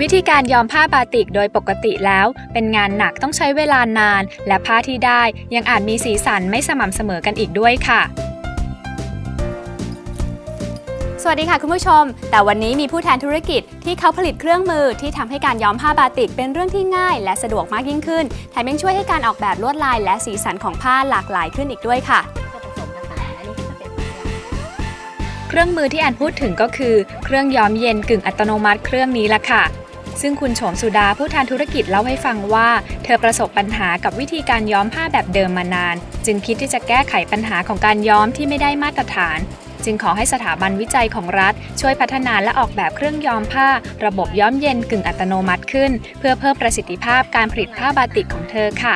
วิธีการย้อมผ้าบาติกโดยปกติแล้ว เป็นงานหนักต้องใช้เวลานาน และผ้าที่ได้ยังอาจมีสีสันไม่สม่ำเสมอกันอีกด้วยค่ะ สวัสดีค่ะคุณผู้ชม แต่วันนี้มีผู้แทนธุรกิจที่เขาผลิตเครื่องมือที่ทำให้การย้อมผ้าบาติกเป็นเรื่องที่ง่าย และสะดวกมากยิ่งขึ้นแถมยังช่วยให้การออกแบบลวดลาย และสีสันของผ้าหลากหลายขึ้นอีกด้วยค่ะเครื่องมือที่แอนพูดถึงก็คือ เครื่องย้อมเย็นกึ่งอัตโนมัติเครื่องนี้ละค่ะ ซึ่งคุณโฉมสุดาผู้แทนธุรกิจเล่าให้ฟังว่า เธอประสบปัญหากับวิธีการย้อมผ้าแบบเดิมมานาน จึงคิดที่จะแก้ไขปัญหาของการย้อมที่ไม่ได้มาตรฐาน จึงขอให้สถาบันวิจัยของรัฐ ช่วยพัฒนาและออกแบบเครื่องย้อมผ้า ระบบย้อมเย็นกึ่งอัตโนมัติขึ้น เพื่อเพิ่มประสิทธิภาพการผลิตผ้าบาติกของเธอค่ะ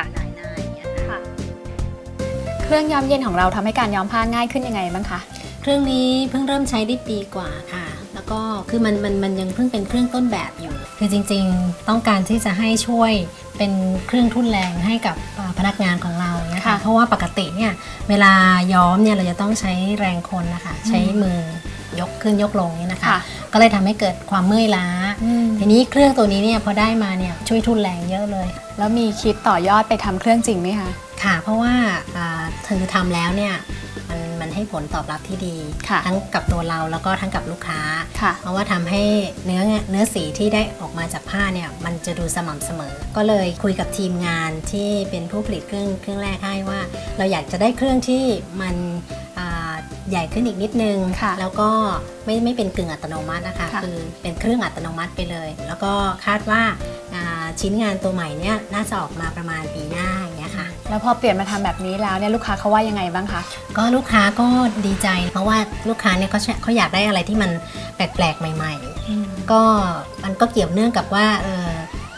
เครื่องย้อมเย็นของเราทำให้การย้อมผ้าง่ายขึ้นยังไงบ้างคะ เครื่องนี้เพิ่งเริ่มใช้ได้ปีกว่าค่ะ แล้วก็คือมันมันมันยังเพิ่งเป็นเครื่องต้นแบบอยู่ คือจริงๆต้องการที่จะให้ช่วยเป็นเครื่องทุ่นแรงให้กับอ่าพนักงานของเราเนี่ยค่ะค่ะเพราะว่าปกติเนี่ยเวลาย้อมเนี่ยเราจะต้องใช้แรงคนนะคะ ใช้มือยกขึ้นยกลงเนี่ยนะคะค่ะก็เลยทำให้เกิดความเมื่อยล้า ทีนี้เครื่องตัวนี้เนี่ยพอได้มาเนี่ยช่วยทุ่นแรงเยอะเลย แล้วมีคิดต่อยอดไปทำเครื่องจริงไหมคะ ค่ะ เพราะว่าอ่าเธอทำแล้วเนี่ย มันมันให้ผลตอบรับที่ดีค่ะทั้งกับตัวเราแล้วก็ทั้งกับลูกค้าค่ะเพราะว่าทำให้เนื้อเนื้อสีที่ได้ออกมาจากผ้าเนี่ยมันจะดูสม่ำเสมอ ก็เลยคุยกับทีมงานที่เป็นผู้ผลิตเครื่องเครื่องแรกให้ว่า เราอยากจะได้เครื่องที่มันอ่าใหญ่ขึ้นอีกนิดนึงค่ะแล้วก็ไม่ไม่เป็นกึ่งอัตโนมัตินะคะค่ะคือเป็นเครื่องอัตโนมัติไปเลย แล้วก็คาดว่าอ่าชิ้นงานตัวใหม่เนี่ยน่าจะออกมาประมาณปีหน้าอย่างเงี้ยค่ะ แล้วพอเปลี่ยนมาทำแบบนี้แล้วเนี่ยลูกค้าเขาว่ายังไงบ้างคะ ก็ลูกค้าก็ดีใจ เพราะว่าลูกค้าเนี่ยเขาเขาอยากได้อะไรที่มันแปลกๆ ใหม่ๆ ก็มันก็เกี่ยวเนื่องกับว่าเออ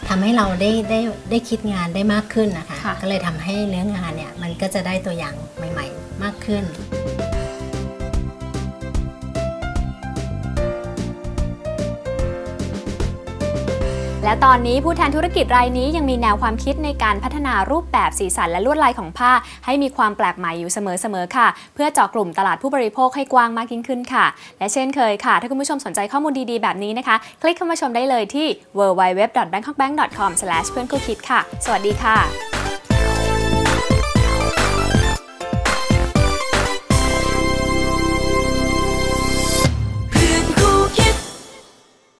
ทำให้เราได้ได้ได้คิดงานได้มากขึ้นนะคะค่ะก็เลยทำให้เนื้องานเนี่ยมันก็จะได้ตัวอย่างใหม่ ๆ มากขึ้น และตอนนี้ผู้แทนธุรกิจรายนี้ยังมีแนวความคิดในการพัฒนารูปแบบสีสันและลวดลายของผ้า ให้มีความแปลกใหม่อยู่เสมอๆค่ะ เพื่อเจาะกลุ่มตลาดผู้บริโภคให้กว้างมากยิ่งขึ้นค่ะ และเช่นเคยค่ะ ถ้าคุณผู้ชมสนใจข้อมูลดีๆ แบบนี้นะคะ คลิกเข้ามาชมได้เลยที่ www.bangkokbank.com เพื่อนคู่คิดค่ะ สวัสดีค่ะ